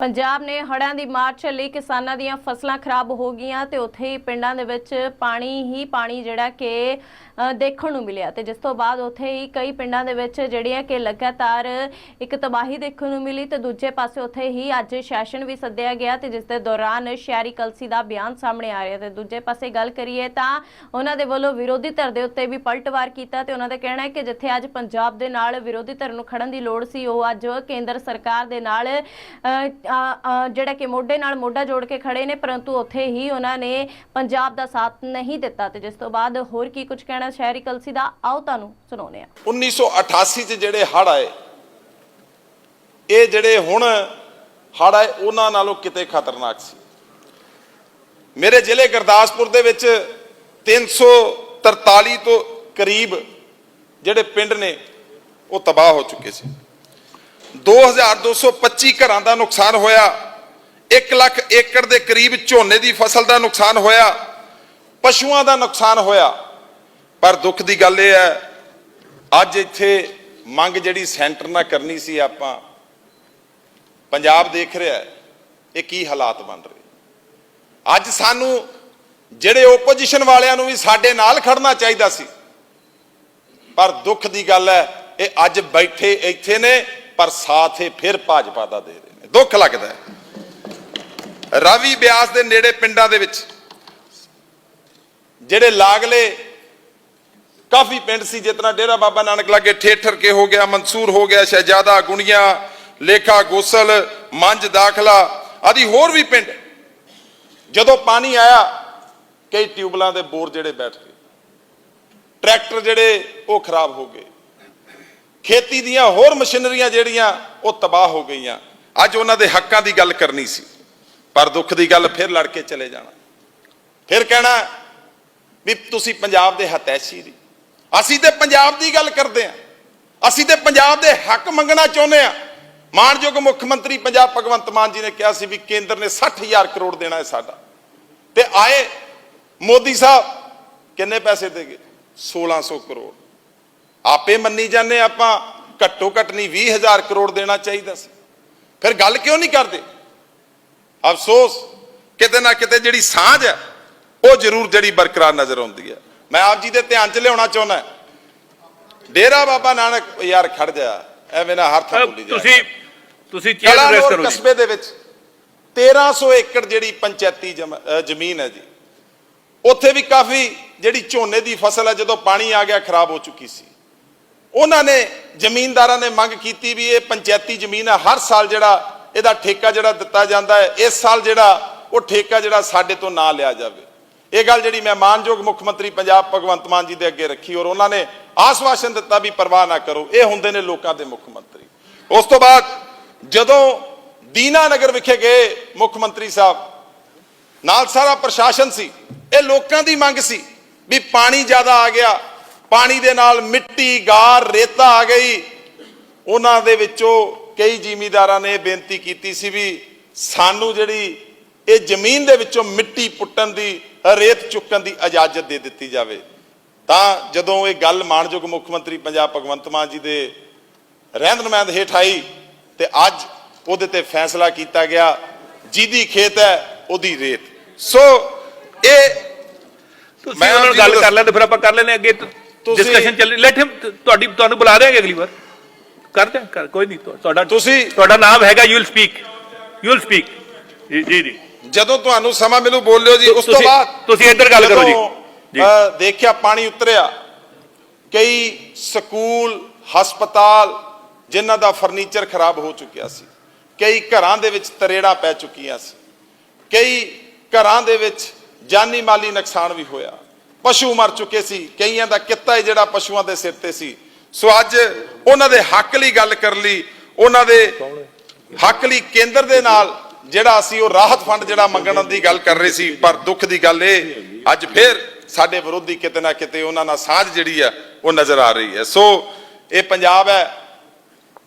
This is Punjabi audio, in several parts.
ਪੰਜਾਬ ਨੇ ਹੜ੍ਹਾਂ ਦੀ ਮਾਰ ਝੱਲੀ, ਕਿਸਾਨਾਂ ਦੀਆਂ ਫਸਲਾਂ ਖਰਾਬ ਹੋ ਗਈਆਂ ਤੇ ਉੱਥੇ ਹੀ ਪਿੰਡਾਂ ਦੇ ਵਿੱਚ ਪਾਣੀ ਹੀ ਪਾਣੀ ਜਿਹੜਾ ਕਿ ਦੇਖਣ ਨੂੰ ਮਿਲਿਆ ਤੇ ਜਿਸ ਤੋਂ ਬਾਅਦ ਉੱਥੇ ਹੀ ਕਈ ਪਿੰਡਾਂ ਦੇ ਵਿੱਚ ਜਿਹੜੀਆਂ ਕਿ ਲਗਾਤਾਰ ਇੱਕ ਤਬਾਹੀ ਦੇਖਣ ਨੂੰ ਮਿਲੀ ਤੇ ਦੂਜੇ ਪਾਸੇ ਉੱਥੇ ਹੀ ਅੱਜ ਸੈਸ਼ਨ ਵੀ ਸੱਦਿਆ ਗਿਆ ਤੇ ਜਿਸ ਦੇ ਦੌਰਾਨ ਸ਼ਹਿਰੀ ਕਲਸੀ ਦਾ ਬਿਆਨ ਸਾਹਮਣੇ ਆ ਰਿਹਾ ਤੇ ਦੂਜੇ ਪਾਸੇ ਗੱਲ ਕਰੀਏ ਤਾਂ ਉਹਨਾਂ ਦੇ ਵੱਲੋਂ ਵਿਰੋਧੀ ਧਿਰ ਦੇ ਉੱਤੇ ਵੀ ਪਲਟਵਾਰ ਕੀਤਾ ਤੇ ਉਹਨਾਂ ਦਾ ਕਹਿਣਾ ਹੈ ਕਿ ਜਿੱਥੇ ਅੱਜ ਪੰਜਾਬ ਦੇ ਨਾਲ ਵਿਰੋਧੀ ਧਿਰ ਨੂੰ ਖੜਨ ਦੀ ਲੋੜ ਸੀ, ਉਹ ਅੱਜ ਕੇਂਦਰ ਸਰਕਾਰ ਦੇ ਨਾਲ ਜਿਹੜਾ ਕਿ ਮੋਢੇ ਨਾਲ ਮੋਢਾ ਜੋੜ ਕੇ ਖੜੇ ਨੇ, ਪਰੰਤੂ ਉੱਥੇ ਹੀ ਉਹਨਾਂ ਨੇ ਪੰਜਾਬ ਦਾ ਸਾਥ ਨਹੀਂ ਦਿੱਤਾ ਤੇ ਜਿਸ ਤੋਂ ਬਾਅਦ ਹੋਰ ਕੀ ਕੁਝ ਕਹਿਣਾ ਸ਼ਹਿਰੀ ਕਲਸੀ ਦਾ, ਆਓ ਤੁਹਾਨੂੰ ਸੁਣਾਉਂਦੇ ਹਾਂ। 1988 ਚ ਜਿਹੜੇ ਹੜ ਆਏ, ਇਹ ਜਿਹੜੇ ਹੁਣ ਹੜ ਆਏ, ਉਹਨਾਂ ਨਾਲੋਂ ਕਿਤੇ ਖਤਰਨਾਕ ਸੀ। ਮੇਰੇ ਜ਼ਿਲ੍ਹੇ ਗੁਰਦਾਸਪੁਰ ਦੇ ਵਿੱਚ 343 ਤੋਂ ਕਰੀਬ ਜਿਹੜੇ ਪਿੰਡ ਨੇ, ਉਹ ਤਬਾਹ ਹੋ ਚੁੱਕੇ ਸੀ। 2225 ਘਰਾਂ ਦਾ ਨੁਕਸਾਨ ਹੋਇਆ। 1 ਲੱਖ ਏਕੜ ਦੇ ਕਰੀਬ ਝੋਨੇ ਦੀ ਫਸਲ ਦਾ ਨੁਕਸਾਨ ਹੋਇਆ। ਪਸ਼ੂਆਂ ਦਾ ਨੁਕਸਾਨ ਹੋਇਆ। ਪਰ ਦੁੱਖ ਦੀ ਗੱਲ ਇਹ ਹੈ, ਅੱਜ ਇੱਥੇ ਮੰਗ ਜਿਹੜੀ ਸੈਂਟਰ ਨਾਲ ਕਰਨੀ ਸੀ ਆਪਾਂ, ਪੰਜਾਬ ਦੇਖ ਰਿਹਾ ਇਹ ਕੀ ਹਾਲਾਤ ਬਣ ਰਹੇ। ਅੱਜ ਸਾਨੂੰ ਜਿਹੜੇ ਓਪੋਜੀਸ਼ਨ ਵਾਲਿਆਂ ਨੂੰ ਵੀ ਸਾਡੇ ਨਾਲ ਖੜਨਾ ਚਾਹੀਦਾ ਸੀ, ਪਰ ਦੁੱਖ ਦੀ ਗੱਲ ਹੈ, ਇਹ ਅੱਜ ਬੈਠੇ ਇੱਥੇ ਨੇ ਪਰ ਸਾਥ ਇਹ ਫਿਰ ਭਾਜਪਾ ਦਾ ਦੇ ਰਹੇ ਨੇ। ਦੁੱਖ ਲੱਗਦਾ ਹੈ। ਰਾਵੀ ਬਿਆਸ ਦੇ ਨੇੜੇ ਪਿੰਡਾਂ ਦੇ ਵਿੱਚ ਜਿਹੜੇ ਲਾਗਲੇ ਕਾਫੀ ਪਿੰਡ ਸੀ ਜਿਤਨਾ ਡੇਰਾ ਬਾਬਾ ਨਾਨਕ ਲਾਗੇ ਠੇਠਰ ਕੇ ਹੋ ਗਿਆ, ਮਨਸੂਰ ਹੋ ਗਿਆ, ਸ਼ਹਿਜਾਦਾ ਗੁਣੀਆਂ, ਲੇਖਾ ਗੋਸਲ ਮੰਜ ਦਾਖਲਾ ਆਦਿ ਹੋਰ ਵੀ ਪਿੰਡ। ਜਦੋਂ ਪਾਣੀ ਆਇਆ, ਕਈ ਟਿਊਬਲਾਂ ਦੇ ਬੋਰ ਜਿਹੜੇ ਬੈਠ ਗਏ। ਟਰੈਕਟਰ ਜਿਹੜੇ ਉਹ ਖਰਾਬ ਹੋ ਗਏ। ਖੇਤੀ ਦੀਆਂ ਹੋਰ ਮਸ਼ੀਨਰੀਆਂ ਜਿਹੜੀਆਂ ਉਹ ਤਬਾਹ ਹੋ ਗਈਆਂ। ਅੱਜ ਉਹਨਾਂ ਦੇ ਹੱਕਾਂ ਦੀ ਗੱਲ ਕਰਨੀ ਸੀ। ਪਰ ਦੁੱਖ ਦੀ ਗੱਲ ਫਿਰ ਲੜ ਕੇ ਚਲੇ ਜਾਣਾ। ਫਿਰ ਕਹਿਣਾ ਵੀ ਤੁਸੀਂ ਪੰਜਾਬ ਦੇ ਹਤੈਸ਼ੀ ਦੀ ਅਸੀਂ ਤੇ ਪੰਜਾਬ ਦੀ ਗੱਲ ਕਰਦੇ ਆਂ ਅਸੀਂ ਤੇ ਪੰਜਾਬ ਦੇ ਹੱਕ ਮੰਗਣਾ ਚਾਹੁੰਦੇ ਆਂ ਮਾਨਯੋਗ ਮੁੱਖ ਮੰਤਰੀ ਪੰਜਾਬ ਭਗਵੰਤ ਮਾਨ ਜੀ ਨੇ ਕਿਹਾ ਸੀ ਵੀ ਕੇਂਦਰ ਨੇ 60000 ਕਰੋੜ ਦੇਣਾ ਹੈ ਸਾਡਾ। ਤੇ ਆਏ ਮੋਦੀ ਸਾਹਿਬ ਕਿੰਨੇ ਪੈਸੇ ਦੇ ਗਏ? 1600 ਕਰੋੜ। ਆਪੇ ਮੰਨੀ ਜਾਂਦੇ ਆਪਾਂ ਘੱਟੋ ਘੱਟ ਨਹੀਂ 20000 ਕਰੋੜ ਦੇਣਾ ਚਾਹੀਦਾ ਸੀ। ਫਿਰ ਗੱਲ ਕਿਉਂ ਨਹੀਂ ਕਰਦੇ? ਅਫਸੋਸ ਕਿਤੇ ਨਾ ਕਿਤੇ ਜਿਹੜੀ ਸਾਂਝ ਹੈ ਉਹ ਜ਼ਰੂਰ ਜਿਹੜੀ ਬਰਕਰਾਰ ਨਜ਼ਰ ਆਉਂਦੀ ਹੈ। ਮੈਂ ਆਪ ਜੀ ਦੇ ਧਿਆਨ 'ਚ ਲਿਆਉਣਾ ਚਾਹੁੰਦਾ ਡੇਰਾ ਬਾਬਾ ਨਾਨਕ ਯਾਰ ਖੜ ਜਾ ਐਵੇਂ ਨਾ ਹਰ ਥਾਂ ਭੁੱਲੀ ਜਾ ਤੁਸੀਂ ਤੁਸੀਂ ਚੇਅਰ ਐਡਰੈਸ ਕਰੋ ਜੀ। ਕਸਬੇ ਦੇ ਵਿੱਚ 1300 ਏਕੜ ਜਿਹੜੀ ਪੰਚਾਇਤੀ ਜ਼ਮੀਨ ਹੈ ਜੀ ਉੱਥੇ ਵੀ ਕਾਫੀ ਜਿਹੜੀ ਝੋਨੇ ਦੀ ਫਸਲ ਹੈ ਜਦੋਂ ਪਾਣੀ ਆ ਗਿਆ ਖਰਾਬ ਹੋ ਚੁੱਕੀ ਸੀ। ਉਹਨਾਂ ਨੇ ਜ਼ਮੀਨਦਾਰਾਂ ਨੇ ਮੰਗ ਕੀਤੀ ਵੀ ਇਹ ਪੰਚਾਇਤੀ ਜ਼ਮੀਨ ਹੈ ਹਰ ਸਾਲ ਜਿਹੜਾ ਇਹਦਾ ਠੇਕਾ ਜਿਹੜਾ ਦਿੱਤਾ ਜਾਂਦਾ ਹੈ, ਇਸ ਸਾਲ ਜਿਹੜਾ ਉਹ ਠੇਕਾ ਜਿਹੜਾ ਸਾਡੇ ਤੋਂ ਨਾ ਲਿਆ ਜਾਵੇ। ਇਹ ਗੱਲ ਜਿਹੜੀ ਮੈਂ ਮਾਨਯੋਗ ਮੁੱਖ ਮੰਤਰੀ ਪੰਜਾਬ ਭਗਵੰਤ ਮਾਨ ਜੀ ਦੇ ਅੱਗੇ ਰੱਖੀ ਔਰ ਉਹਨਾਂ ਨੇ ਆਸਵਾਸ਼ਨ ਦਿੱਤਾ ਵੀ ਪਰਵਾਹ ਨਾ ਕਰੋ, ਇਹ ਹੁੰਦੇ ਨੇ ਲੋਕਾਂ ਦੇ ਮੁੱਖ ਮੰਤਰੀ। ਉਸ ਤੋਂ ਬਾਅਦ ਜਦੋਂ ਦੀਨਾਨਗਰ ਵਿਖੇ ਗਏ ਮੁੱਖ ਮੰਤਰੀ ਸਾਹਿਬ, ਨਾਲ ਸਾਰਾ ਪ੍ਰਸ਼ਾਸਨ ਸੀ, ਇਹ ਲੋਕਾਂ ਦੀ ਮੰਗ ਸੀ ਵੀ ਪਾਣੀ ਜ਼ਿਆਦਾ ਆ ਗਿਆ ਪਾਣੀ ਦੇ ਨਾਲ ਮਿੱਟੀ ਗਾਰ ਰੇਤਾ ਆ ਗਈ। ਉਹਨਾਂ ਦੇ ਵਿੱਚੋਂ ਕਈ ਜ਼ਿਮੀਦਾਰਾਂ ਨੇ ਬੇਨਤੀ ਕੀਤੀ ਸੀ ਵੀ ਸਾਨੂੰ ਜਿਹੜੀ ਇਹ ਜ਼ਮੀਨ ਦੇ ਵਿੱਚੋਂ ਮਿੱਟੀ ਪੁੱਟਣ ਦੀ ਰੇਤ ਚੁੱਕਣ ਦੀ ਇਜਾਜ਼ਤ ਦੇ ਦਿੱਤੀ ਜਾਵੇ। ਤਾਂ ਜਦੋਂ ਇਹ ਗੱਲ ਮਾਨਯੋਗ ਮੁੱਖ ਮੰਤਰੀ ਪੰਜਾਬ ਭਗਵੰਤ ਮਾਨ ਜੀ ਦੇ ਰਹਿੰਦ ਨੁਮਾਇੰਦ ਹੇਠ ਆਈ ਤੇ ਅੱਜ ਉਹਦੇ ਤੇ ਫੈਸਲਾ ਕੀਤਾ ਗਿਆ ਜਿਹਦੀ ਖੇਤ ਹੈ ਉਹਦੀ ਰੇਤ। ਸੋ ਇਹ ਤੁਸੀਂ ਮੈਂ ਉਹਨਾਂ ਨਾਲ ਗੱਲ ਕਰ ਲੈਂਦੇ ਫਿਰ ਆਪਾਂ ਕਰ ਲੈਨੇ ਅੱਗੇ ਡਿਸਕਸ਼ਨ ਚੱਲ ਲੈਟ ਹਿਮ ਤੁਹਾਡੀ ਤੁਹਾਨੂੰ ਬੁਲਾ ਦੇਾਂਗੇ ਅਗਲੀ ਵਾਰ। ਕਰ ਕੋਈ ਨਹੀਂ ਤੁਹਾ- ਤੁਹਾਡਾ ਤੁਸੀਂ- ਤੁਹਾਡਾ ਨਾਮ ਹੈਗਾ you will speak you will speak ਜੀ ਜੀ ਜਦੋਂ ਤੁਹਾਨੂੰ ਸਮਾਂ ਮਿਲੂ ਬੋਲਿਓ ਜੀ। ਉਸ ਤੋਂ ਬਾਅਦ ਤੁਸੀਂ ਇੱਧਰ ਗੱਲ ਕਰੋ ਜੀ। ਜੀ। ਦੇਖਿਆ ਪਾਣੀ ਉਤਰਿਆ ਕਈ ਸਕੂਲ ਹਸਪਤਾਲ ਜਿਨ੍ਹਾਂ ਦਾ ਫਰਨੀਚਰ ਖਰਾਬ ਹੋ ਚੁੱਕਿਆ ਸੀ ਕਈ ਘਰਾਂ ਦੇ ਵਿੱਚ ਤਰੇੜਾਂ ਪੈ ਚੁੱਕੀਆਂ ਸੀ ਕਈ ਘਰਾਂ ਦੇ ਵਿੱਚ ਜਾਨੀ ਮਾਲੀ ਨੁਕਸਾਨ ਵੀ ਹੋਇਆ। ਪਸ਼ੂ ਮਰ ਚੁੱਕੇ ਸੀ ਕਈਆਂ ਦਾ ਕਿੱਤਾ ਹੀ ਜਿਹੜਾ ਪਸ਼ੂਆਂ ਦੇ ਸਿਰ ਤੇ ਸੀ। ਸੋ ਅੱਜ ਉਹਨਾਂ ਦੇ ਹੱਕ ਲਈ ਗੱਲ ਕਰ ਲਈ, ਉਹਨਾਂ ਦੇ ਹੱਕ ਲਈ ਕੇਂਦਰ ਦੇ ਨਾਲ ਜਿਹੜਾ ਅਸੀਂ ਉਹ ਰਾਹਤ ਫੰਡ ਜਿਹੜਾ ਮੰਗਣ ਦੀ ਗੱਲ ਕਰ ਰਹੇ ਸੀ, ਪਰ ਦੁੱਖ ਦੀ ਗੱਲ ਇਹ, ਅੱਜ ਫਿਰ ਸਾਡੇ ਵਿਰੋਧੀ ਕਿਤੇ ਨਾ ਕਿਤੇ ਉਹਨਾਂ ਨਾਲ ਸਾਂਝ ਜਿਹੜੀ ਆ, ਉਹ ਨਜ਼ਰ ਆ ਰਹੀ ਹੈ। ਸੋ ਇਹ ਪੰਜਾਬ ਹੈ।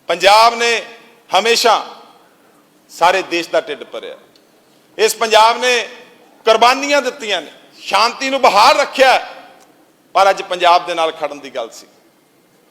ਪੰਜਾਬ ਨੇ ਹਮੇਸ਼ਾ ਸਾਰੇ ਦੇਸ਼ ਦਾ ਢਿੱਡ ਭਰਿਆ। ਇਸ ਪੰਜਾਬ ਨੇ ਕੁਰਬਾਨੀਆਂ ਦਿੱਤੀਆਂ ਨੇ, ਸ਼ਾਂਤੀ ਨੂੰ ਬਹਾਲ ਰੱਖਿਆ ਪਰ ਅੱਜ ਪੰਜਾਬ ਦੇ ਨਾਲ ਖੜਨ ਦੀ ਗੱਲ ਸੀ।